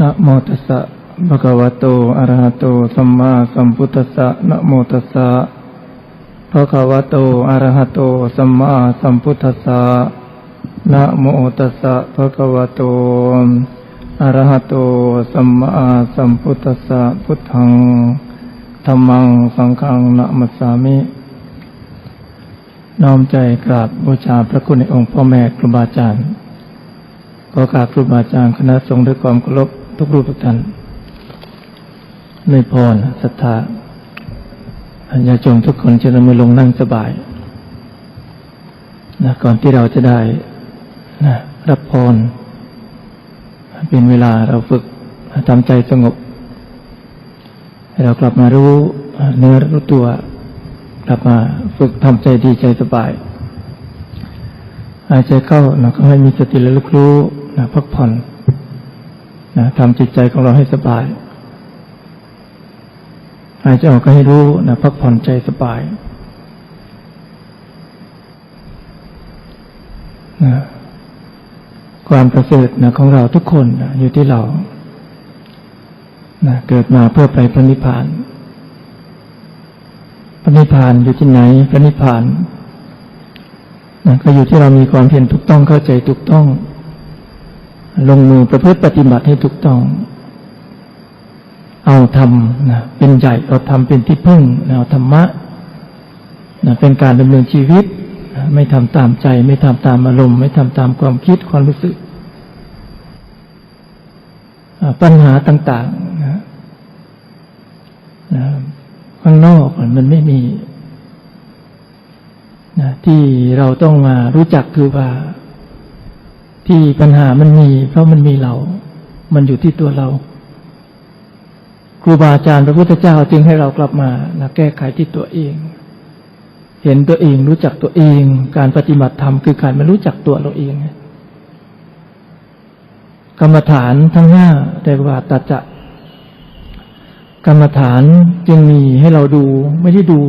นะโมตัสสะภะคะวะโต อะระหะโต สัมมาสัมพุทธัสสะนะโมตัสสะภะคะวะโต อะระหะโต สัมมาสัมพุทธัสสะนะโมตัสสะภะคะวะโต อะระหะโต สัมมาสัมพุทธัสสะพุทธังธัมมัง สังฆังนะมัสสามิ น้อมใจกราบบูชาพระคุณในองค์พ่อแม่ครูบาอาจารย์ขอกราบครูบาอาจารย์คณะสงฆ์ด้วยความเคารพ ทุกรูปทุกท่านในพรศรัทธาญาติโยมทุกคนจะนำมือลงนั่งสบายนะก่อนที่เราจะได้นะรับพร เป็นเวลาเราฝึกทำใจสงบ เรากลับมารู้เนื้อรู้ตัว กลับมาฝึกทำใจดีใจสบายหายใจเข้านะก็ให้มีสติระลึกรู้นะพักผ่อน นะทำจิตใจของเราให้สบายหายใจออกก็ให้รู้นะพักผ่อนใจสบายนะความประเสริฐนะของเราทุกคนนะอยู่ที่เรานะเกิดมาเพื่อไปพระนิพพานพระนิพพานอยู่ที่ไหนพระนิพพานนะก็อยู่ที่เรามีความเพียรถูกต้องเข้าใจถูกต้อง ลงมือประพฤติปฏิบัติให้ถูกต้อง เอาธรรมนะเป็นใหญ่เอาธรรมเป็นที่พึ่งเอาธรรมะนะเป็นการดำเนินชีวิตนะไม่ทำตามใจ ไม่ทำตามอารมณ์ ไม่ทำตามความคิดความรู้สึก ปัญหาต่างๆนะนะข้างนอกมันไม่มีนะที่เราต้องมารู้จักคือว่า ที่ปัญหามันมี เพราะมันมีเรา มันอยู่ที่ตัวเรา ครูบาอาจารย์พระพุทธเจ้าจึงให้เรากลับมานะแก้ไขที่ตัวเอง เห็นตัวเองรู้จักตัวเอง การปฏิบัติธรรมคือการมารู้จักตัวเราเองกรรมฐานทั้งห้าแต่ว่าตัจะกรรมฐานจึงมีให้เราดู ไม่ได้ดู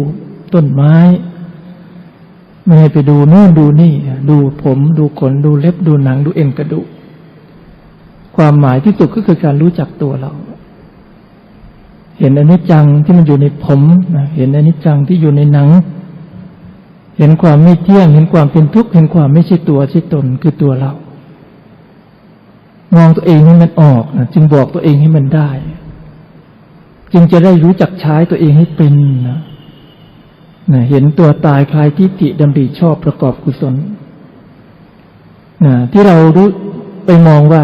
ต้นไม้ ไม่ให้ไปดูโน่นดูนี่ ดูผมดูขนดูเล็บดูหนังดูเอ็นกระดูกความหมายที่สุดก็คือการรู้จักตัวเรา เห็นอนิจจังที่มันอยู่ในผมนะเห็นอนิจจังที่อยู่ในหนัง เห็นความไม่เที่ยง เห็นความเป็นทุกข์เห็นความไม่ใช่ตัวใช่ตนคือตัวเรา มองตัวเองให้มันออกนะจึงบอกตัวเองให้มันได้ จึงจะได้รู้จักใช้ตัวเองให้เป็นนะ นะเห็นตัวตายคลายทิฏฐิดำริชอบประกอบกุศลนะที่เรารู้ไปมองว่า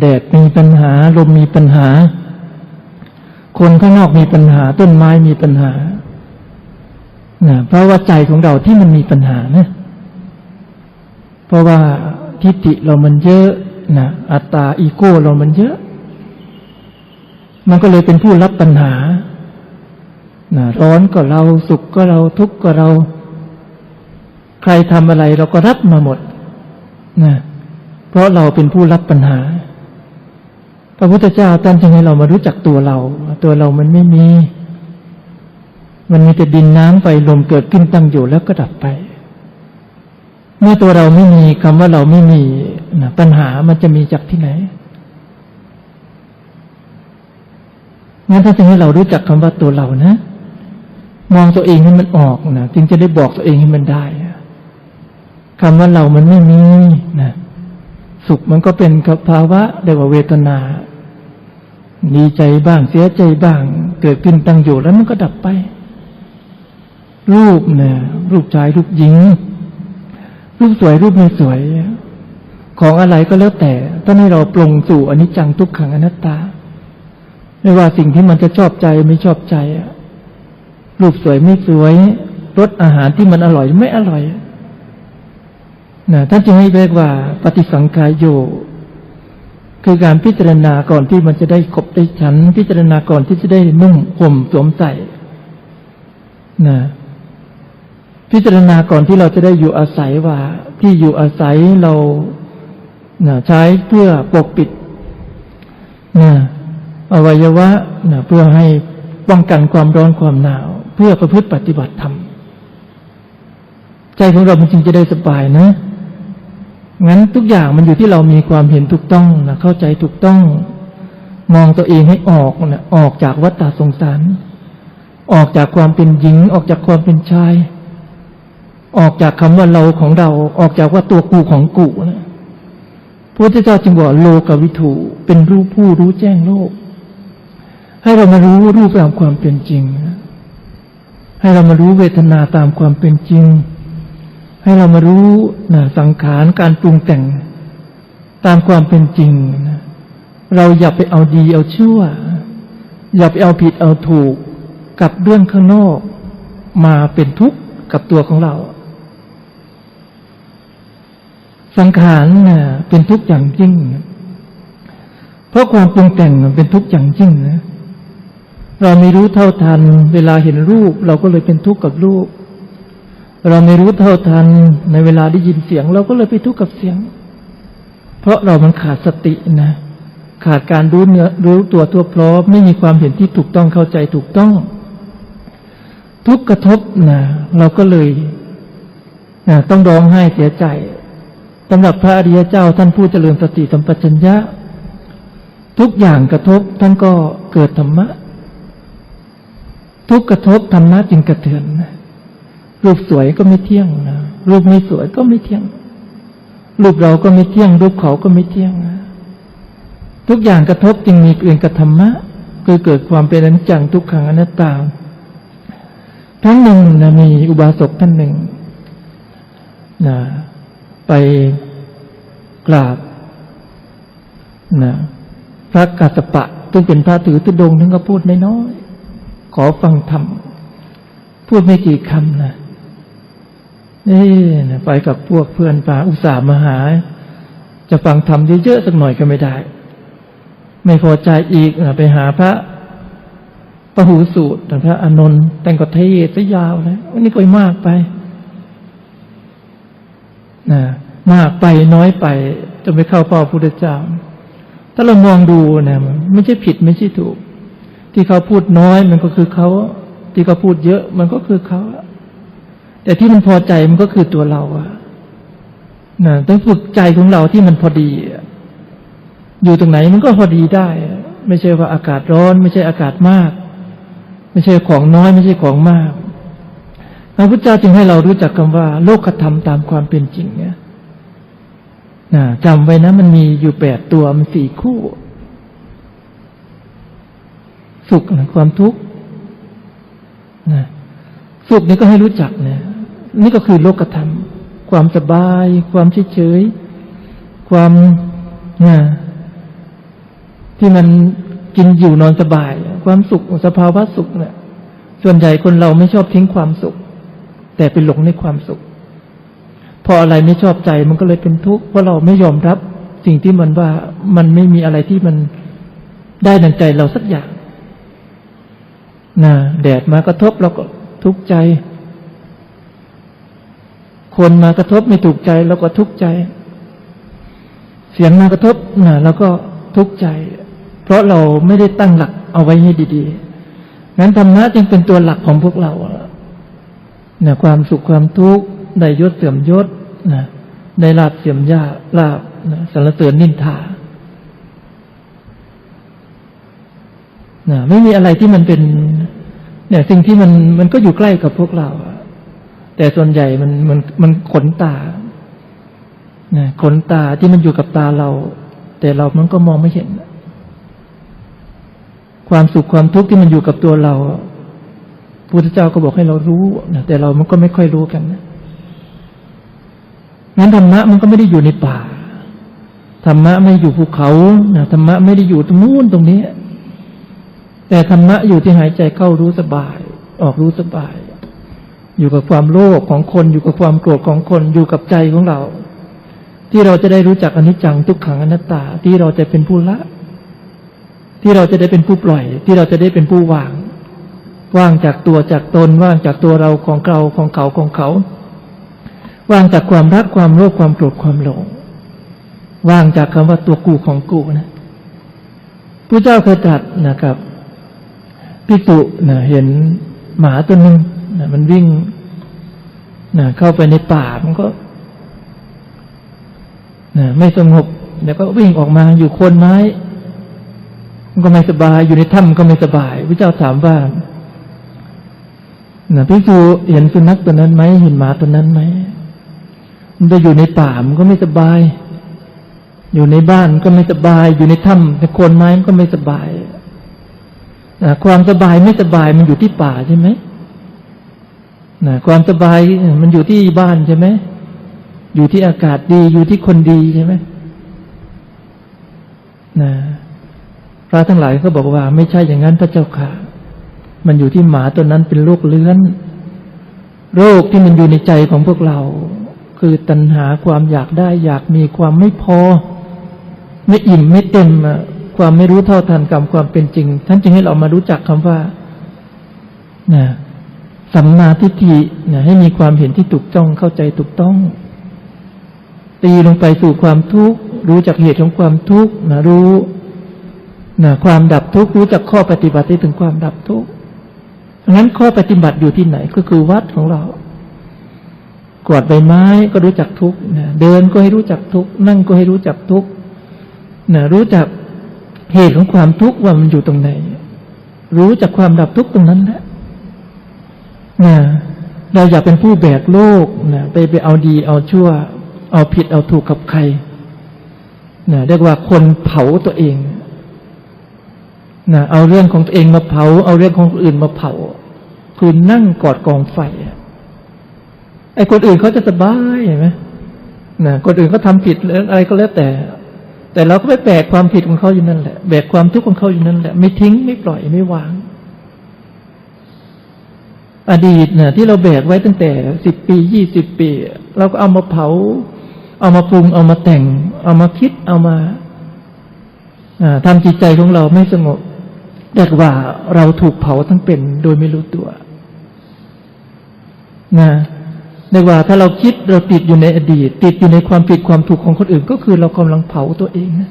แดดมีปัญหา ลมมีปัญหา คนข้างนอกมีปัญหา ต้นไม้มีปัญหานะเพราะว่าใจของเราที่มันมีปัญหานะเพราะว่าทิฏฐิเรามันเยอะนะอัตตาอีโก้เรามันเยอะ มันก็เลยเป็นผู้รับปัญหา นะร้อนก็เราสุขก็เราทุกข์ก็เรา ใครทำอะไรเราก็รับมาหมดนะเพราะเราเป็นผู้รับปัญหา พระพุทธเจ้าท่านจึงให้เรามารู้จักตัวเรา ตัวเรามันไม่มี มันมีแต่ดินน้ำไฟลมเกิดขึ้นตั้งอยู่แล้วก็ดับไป เมื่อตัวเราไม่มีคำว่าเราไม่มีนะปัญหามันจะมีจากที่ไหนงั้นถ้าจะให้เรารู้จักคำว่าตัวเรานะ มองตัวเองให้มันออกนะจึงจะได้บอกตัวเองให้มันได้คำว่าเรามันไม่มีนะสุขมันก็เป็นกับภาวะเรียกว่าเวทนาดีใจบ้างเสียใจบ้าง เกิดขึ้นตั้งอยู่แล้วมันก็ดับไป รูปเนี่ย รูปชายรูปหญิง รูปสวยรูปไม่สวย ของอะไรก็แล้วแต่ต้องให้เราปรงสู่อนิจจังทุกขังอนัตตา ไม่ว่าสิ่งที่มันจะชอบใจไม่ชอบใจ รูปสวยไม่สวยรสอาหารที่มันอร่อยไม่อร่อยนะท่านจึงให้เรียกว่า ปฏิสังขายโย คือการพิจารณาก่อนที่มันจะได้ขบได้ฉัน พิจารณาก่อนที่จะได้นุ่มห่มสวมใส่นะพิจารณาก่อนที่เราจะได้อยู่อาศัยว่า ที่อยู่อาศัยเรานะใช้เพื่อปกปิดนะอวัยวะนะเพื่อให้ป้องกันความร้อนความหนาว เพื่อประพฤติปฏิบัติธรรมใจของเรามันจึงจะได้สบายนะงั้นทุกอย่างมันอยู่ที่เรามีความเห็นถูกต้องนะเข้าใจถูกต้อง มองตัวเองให้ออกนะออกจากวัฏฏสงสาร ออกจากความเป็นหญิง ออกจากความเป็นชาย ออกจากคำว่าเราของเรา ออกจากว่าตัวกูของกูนะพระพุทธเจ้าจึงบอกโลกวิถูเป็นรู้ผู้รู้แจ้งโลก ให้เรามารู้รูปตามความเป็นจริงนะ ให้เรามารู้เวทนาตามความเป็นจริง ให้เรามารู้นะสังขารการปรุงแต่งตามความเป็นจริงนะเราอย่าไปเอาดีเอาชั่ว อย่าไปเอาผิดเอาถูกกับเรื่องข้างนอกมาเป็นทุกข์กับตัวของเรา สังขารนะเป็นทุกข์อย่างยิ่ง เพราะความปรุงแต่งเป็นทุกข์อย่างยิ่งนะ เราไม่รู้เท่าทัน เวลาเห็นรูป เราก็เลยเป็นทุกข์กับรูป เราไม่รู้เท่าทัน ในเวลาได้ยินเสียง เราก็เลยไปทุกข์กับเสียง เพราะเรามันขาดสตินะ ขาดการรู้เนื้อรู้ตัวทั่วพร้อมไม่มีความเห็นที่ถูกต้องเข้าใจถูกต้อง ทุกกระทบนะเราก็เลยนะต้องร้องไห้เสียใจสำหรับพระอริยเจ้าท่านผู้เจริญสติสัมปชัญญะ ทุกอย่างกระทบท่านก็เกิดธรรมะ ทุกกระทบธรรมะจึงกระเทือนนะรูปสวยก็ไม่เที่ยงนะรูปไม่สวยก็ไม่เที่ยง รูปเราก็ไม่เที่ยง รูปเขาก็ไม่เที่ยงนะทุกอย่างกระทบจึงมีเกินกระธรรมะคือเกิดความเป็นอนิจจังทุกขังอนัตตาครั้งหนึ่งนะมีอุบาสกท่านหนึ่งนะไปกราบนะพระกัสสปะซึ่งเป็นพระถือตุดงท่านก็พูดไม่น้อย ขอฟังธรรมพูดไม่กี่คำนะนี่นะไปกับพวกเพื่อนป่าอุตส่าห์มาหา จะฟังธรรมเยอะๆสักหน่อยก็ไม่ได้ ไม่พอใจอีกนะไปหาพระปหูสูตรพระอนนท์แต่งก็เทศซะยาวนะวันนี้ก็มากไปนะมากไปน้อยไปจะไม่เข้าเป้าพุทธเจ้า ถ้าเรามองดูนะไม่ใช่ผิดไม่ใช่ถูก ที่เขาพูดน้อยมันก็คือเขา ที่เขาพูดเยอะมันก็คือเขาแต่ที่มันพอใจมันก็คือตัวเราอะนะต้องฝึกใจของเราที่มันพอดี อยู่ตรงไหนมันก็พอดีได้ ไม่ใช่ว่าอากาศร้อน ไม่ใช่อากาศมาก ไม่ใช่ของน้อย ไม่ใช่ของมากพระพุทธเจ้าจึงให้เรารู้จักคำว่า โลกธรรมตามความเป็นจริงเนี่ยจำไว้นะ มันมีอยู่แปดตัวมันสี่คู่ สุขนะความทุกข์นะสุขนี่ก็ให้รู้จักนะนี่ก็คือโลกธรรม ความสบาย ความเฉยๆความนะที่มันกินอยู่นอนสบาย ความสุขสภาวะสุขเนะี่ย ส่วนใหญ่คนเราไม่ชอบทิ้งความสุข แต่ไปหลงในความสุข พออะไรไม่ชอบใจมันก็เลยเป็นทุกข์เพราะเราไม่ยอมรับสิ่งที่มันว่ามันไม่มีอะไรที่มันได้ดังใจเราสักอย่าง นะแดดมากระทบเราก็ทุกข์ใจ คนมากระทบไม่ถูกใจเราก็ทุกข์ใจ เสียงมากระทบนะเราก็ทุกข์ใจ เพราะเราไม่ได้ตั้งหลักเอาไว้ให้ดีๆงั้นธรรมะจึงเป็นตัวหลักของพวกเรานะความสุขความทุกข์ได้ยศเสื่อมยศนะได้ลาบเสื่อมยาลาบนะสารเสริญนินทานะไม่มีอะไรที่มันเป็น เนี่ยสิ่งที่มันมันก็อยู่ใกล้กับพวกเราแต่ส่วนใหญ่มันมันมันขนตานะขนตาที่มันอยู่กับตาเรา แต่เรามันก็มองไม่เห็น ความสุขความทุกข์ที่มันอยู่กับตัวเราพุทธเจ้าก็บอกให้เรารู้นะแต่เรามันก็ไม่ค่อยรู้กันนะงั้นธรรมะมันก็ไม่ได้อยู่ในป่าธรรมะไม่อยู่ภูเขานะธรรมะไม่ได้อยู่ตรงนู้นตรงนี้ แต่ธรรมะอยู่ที่หายใจเข้ารู้สบาย ออกรู้สบาย อยู่กับความโลภของคนอยู่กับความโกรธของคนอยู่กับใจของเรา ที่เราจะได้รู้จักอนิจจังทุกขังอนัตตาที่เราจะเป็นผู้ละ ที่เราจะได้เป็นผู้ปล่อย ที่เราจะได้เป็นผู้วาง ว่างจากตัวจากตนว่างจากตัวเราของเราของเขาของเขา ว่างจากความรักความโลภความโกรธความหลง ว่างจากคำว่าตัวกูของกูนะพระเจ้าเคยตรัสนะครับ พิสุนะเห็นหมาตัวหนึ่งนะมันวิ่งนะเข้าไปในป่ามันก็นะไม่สงบเดี๋ยวก็วิ่งออกมาอยู่โคนไม้ มันก็ไม่สบายอยู่ในถ้ำก็ไม่สบายพระเจ้าถามว่านะพิสูเห็นสุนัขตัวนั้นไหมเห็นหมาตัวนั้นไหมมันจะอยู่ในป่ามันก็ไม่สบาย อยู่ในบ้านก็ไม่สบาย อยู่ในถ้ำในโคนไม้มันก็ไม่สบาย นะความสบายไม่สบายมันอยู่ที่ป่าใช่ไหมนะความสบายมันอยู่ที่บ้านใช่ไหมอยู่ที่อากาศดีอยู่ที่คนดีใช่ไหมนะพระทั้งหลายก็บอกว่า ไม่ใช่อย่างนั้นพระเจ้าค่ะ มันอยู่ที่หมาตัวนั้นเป็นโรคเลื้อน โรคที่มันอยู่ในใจของพวกเรา คือตัณหาความอยากได้ อยากมีความไม่พอ ไม่อิ่มไม่เต็ม ความไม่รู้เท่าทันกรรมความเป็นจริง ท่านจึงให้เรามารู้จักคำว่านะสัมมาทิฏฐินะให้มีความเห็นที่ถูกต้องเข้าใจถูกต้อง ตีลงไปสู่ความทุกข์รู้จักเหตุของความทุกข์นะรู้นะความดับทุกข์รู้จักข้อปฏิบัติถึงความดับทุกข์งั้นข้อปฏิบัติอยู่ที่ไหนก็คือวัดของเรากวาดใบไม้ก็รู้จักทุกข์นะเดินก็ให้รู้จักทุกข์นั่งก็ให้รู้จักทุกข์นะรู้จัก เหตุของความทุกข์ว่ามันอยู่ตรงไหน รู้จักความดับทุกข์ตรงนั้นแหละนะเราอย่าเป็นผู้แบกโลกนะไปไปเอาดีเอาชั่ว เอาผิดเอาถูกกับใครนะเรียกว่าคนเผาตัวเองนะเอาเรื่องของตัวเองมาเผา เอาเรื่องของคนอื่นมาเผา คือนั่งกอดกองไฟไอ้คนอื่นเขาจะสบายเห็นไหมนะคนอื่นเขาทาผิดอะไรก็แล้วแต่ แต่เราก็ไปแบกความผิดของเขาอยู่นั่นแหละแบกความทุกข์ของเขาอยู่นั่นแหละไม่ทิ้งไม่ปล่อยไม่วาง อดีตเนี่ยที่เราแบกไว้ตั้งแต่สิบปียี่สิบปี เราก็เอามาเผา เอามาปรุง เอามาแต่ง เอามาคิดเอามาทำจิตใจของเราไม่สงบเรียกว่าเราถูกเผาทั้งเป็นโดยไม่รู้ตัวนะ เรีกว่าถ้าเราคิดเราติดอยู่ในอดีต ติดอยู่ในความผิดความถูกของคนอื่น ก็คือเรากำลังเผาตัวเองนะ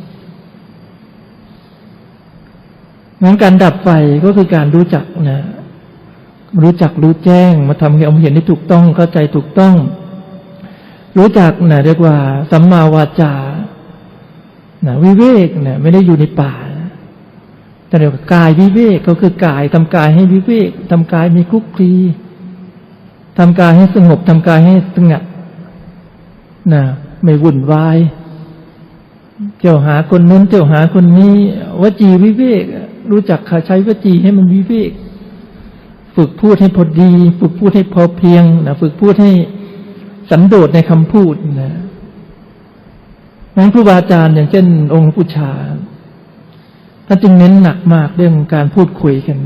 งั้นการดับไฟก็คือการรู้จักนะรู้จักรู้แจ้ง มาทำให้เราเห็นที่ถูกต้องเข้าใจถูกต้อง รู้จักนะเรียกว่าสัมมาวาจานะวิเวกนะไม่ได้อยู่ในป่าแต่เรียกว่ากายวิเวกก็คือกายทำกายให้วิเวกทำกายมีคุกคลี ทำกายให้สงบทำกายให้สงัดนะไม่วุ่นวาย เจ้าหาคนนู้นเจ้าหาคนนี้ วจีวิเวก รู้จักใช้วจีให้มันวิเวก ฝึกพูดให้พอดี ฝึกพูดให้พอเพียงนะฝึกพูดให้สันโดษในคำพูดนะนั้นครูบาอาจารย์อย่างเช่น องค์ผู้ชาท่านจึงเน้นหนักมากเรื่องการพูดคุยกัน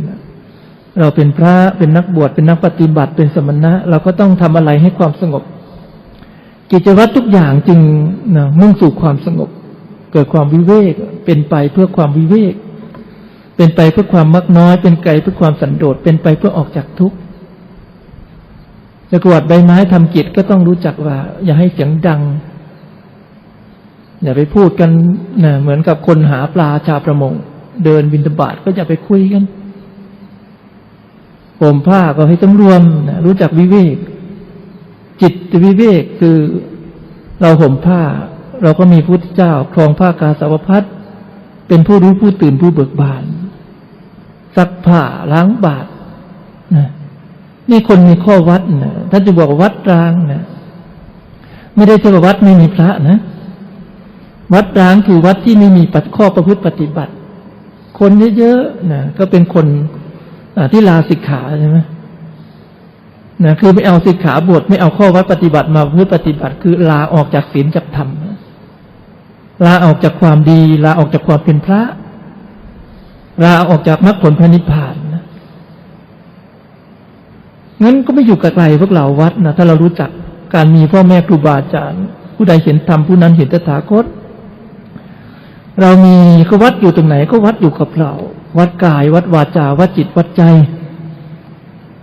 เราเป็นพระเป็นนักบวชเป็นนักปฏิบัติเป็นสมณะ เราก็ต้องทำอะไรให้ความสงบ กิจวัตรทุกอย่างจึงนะมุ่งสู่ความสงบ เกิดความวิเวก เป็นไปเพื่อความวิเวก เป็นไปเพื่อความมักน้อย เป็นไกลเพื่อความสันโดษเป็นไปเพื่อออกจากทุกข์จะกวาดใบไม้ทำกิจก็ต้องรู้จักว่า อย่าให้เสียงดัง อย่าไปพูดกันนะเหมือนกับคนหาปลาชาวประมง เดินบินตบาทก็อย่าไปคุยกัน ผมผ้าก็ให้ต้องรวมนะรู้จักวิเวก จิตวิเวกคือเราห่มผ้า เราก็มีพุทธเจ้าครองผ้ากาสาวพัดเป็นผู้รู้ผู้ตื่นผู้เบิกบานซักผ้าล้างบาตรนะนี่คนมีข้อวัดนะท่านจะบอกวัดร้างนะไม่ได้จะบอกวัดไม่มีพระนะ วัดร้างคือวัดที่ไม่มีปัดข้อประพฤติปฏิบัติ คนเยอะๆนะก็เป็นคน ที่ลาสิกขาใช่ไหมนะคือไม่เอาสิกขาบทไม่เอาข้อวัดปฏิบัติมาเพื่อปฏิบัติ คือลาออกจากศีลจากธรรมลาออกจากความดี ลาออกจากความเป็นพระ ลาออกจากมรรคผลพระนิพพานนะงั้นก็ไม่อยู่ไกลพวกเราวัดนะถ้าเรารู้จักการมีพ่อแม่ครูบาอาจารย์ ผู้ใดเห็นธรรมผู้นั้นเห็นตถาคต เรามีก็วัดอยู่ตรงไหนก็วัดอยู่กับเรา วัดกาย วัดวาจา วัดจิตวัดใจ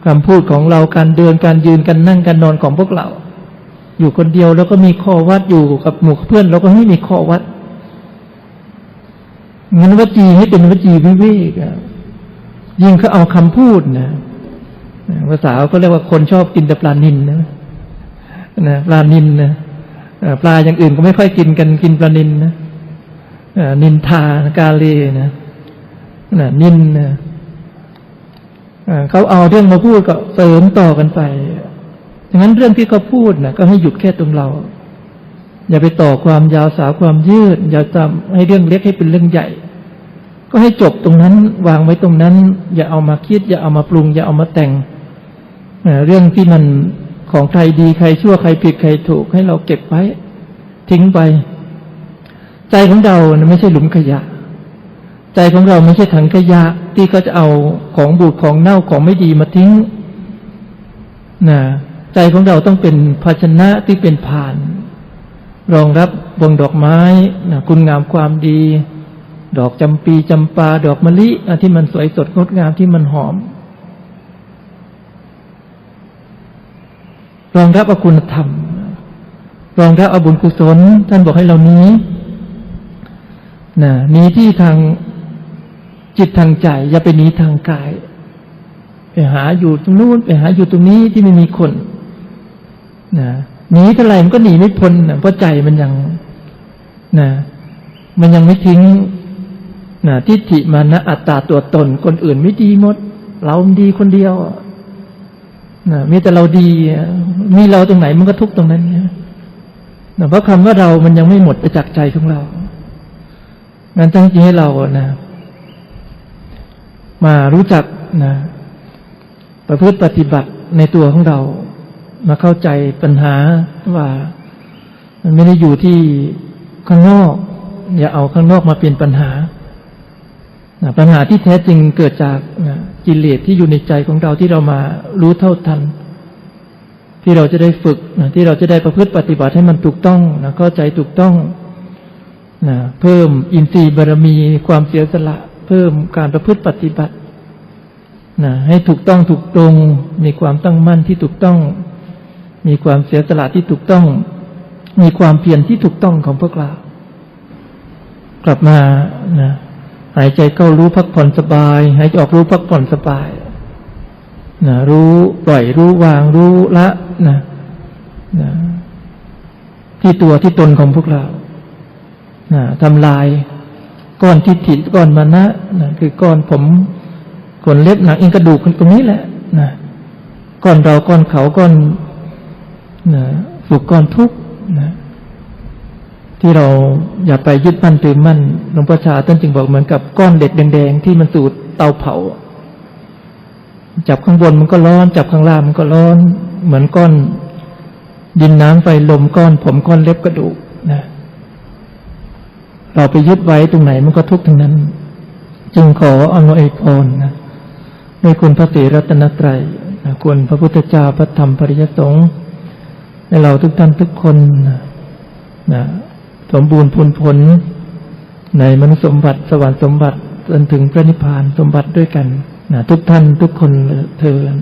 คำพูดของเราการเดินการยืนการนั่งการนอนของพวกเรา อยู่คนเดียวแล้วก็มีข้อวัดอยู่กับหมู่เพื่อนเราก็ไม่มีข้อวัดงั้นวจีให้เป็นวจีวิเวกยิ่งเขาเอาคำพูดนะภาษาเขาเรียกว่าคนชอบกินแต่ปลานินนะนะปลานินนะปลาอย่างอื่นก็ไม่ค่อยกินกันกินปลานินนะนินทากาเลนะ นะนินนะเขาเอาเรื่องมาพูดก็เสริมต่อกันไปดังนั้นเรื่องที่เขาพูดนะก็ให้หยุดแค่ตรงเรา อย่าไปต่อความยาวสาวความยืด อย่าทำให้เรื่องเล็กให้เป็นเรื่องใหญ่ ก็ให้จบตรงนั้น วางไว้ตรงนั้น อย่าเอามาคิด อย่าเอามาปรุง อย่าเอามาแต่งเรื่องที่มันของใครดีใครชั่วใครผิดใครถูก ให้เราเก็บไว้ ทิ้งไป ใจของเราไม่ใช่หลุมขยะ ใจของเราไม่ใช่ถังขยะที่เขาจะเอาของบูดของเน่าของไม่ดีมาทิ้งนะใจของเราต้องเป็นภาชนะที่เป็นผ่าน รองรับวงดอกไม้นะคุณงามความดี ดอกจำปีจำปา ดอกมะลิที่มันสวยสดงดงามที่มันหอม รองรับอาคุณธรรม รองรับอาบุญกุศล ท่านบอกให้เรานี้นะนีที่ทาง จิตทางใจ อย่าไปหนีทางกาย ไปหาอยู่ตรงนู้นไปหาอยู่ตรงนี้ที่ไม่มีคนนะหนีเท่าไหร่มันก็หนีไม่พ้นนะเพราะใจมันยังนะมันยังไม่ทิ้งนะทิฏฐิมานะอัตตาตัวตน คนอื่นไม่ดีหมด เราดีคนเดียวนะมีแต่เราดี มีเราตรงไหนมันก็ทุกตรงนั้นนะเพราะคำว่าเรามันยังไม่หมดไปจากใจของเรางั้นตั้งใจให้เรานะ มารู้จักนะประพฤติปฏิบัติในตัวของเรา มาเข้าใจปัญหาว่ามันไม่ได้อยู่ที่ข้างนอก อย่าเอาข้างนอกมาเป็นปัญหานะปัญหาที่แท้จริงเกิดจากนะกิเลสที่อยู่ในใจของเราที่เรามารู้เท่าทัน ที่เราจะได้ฝึกนะที่เราจะได้ประพฤติปฏิบัติให้มันถูกต้องนะเข้าใจถูกต้องนะเพิ่มอินทรีย์บารมีความเสียสละ เพิ่มการประพฤติปฏิบัตินะให้ถูกต้องถูกตรง มีความตั้งมั่นที่ถูกต้อง มีความเสียสละที่ถูกต้อง มีความเพียรที่ถูกต้องของพวกเรา กลับมานะหายใจเข้ารู้พักผ่อนสบาย หายใจออกรู้พักผ่อนสบายนะรู้ปล่อยรู้วางรู้ละนะนะที่ตัวที่ตนของพวกเรานะทำลาย ก้อนทิฏฐิก้อนมานะนะคือก้อนผมขนเล็บหนังเอ็นกระดูกตรงนี้แหละนะก้อนเราก้อนเขาก้อนนะสุขก้อนทุกข์นะที่เราอย่าไปยึดมั่นถือมั่นหลวงพ่อชาท่านจึงบอกเหมือนกับก้อนเด็กแดงๆที่มันสูดเตาเผา จับข้างบนมันก็ร้อน จับข้างล่างมันก็ร้อน เหมือนก้อนดินน้ำไฟลมก้อน ผมก้อนเล็บกระดูกนะ เราไปยึดไว้ตรงไหนมันก็ทุกข์ทั้งนั้น จึงขออนุอยพรนะด้วยคุณพระศรีรัตนตรัยนะคุณพระพุทธเจ้าพระธรรมปริยสงฆ์ให้เราทุกท่านทุกคนนะนะสมบูรณ์พูนผล ในมนุษย์สมบัติสวรรค์สมบัติจนถึงพระนิพพานสมบัติด้วยกันนะทุกท่านทุกคนเทิน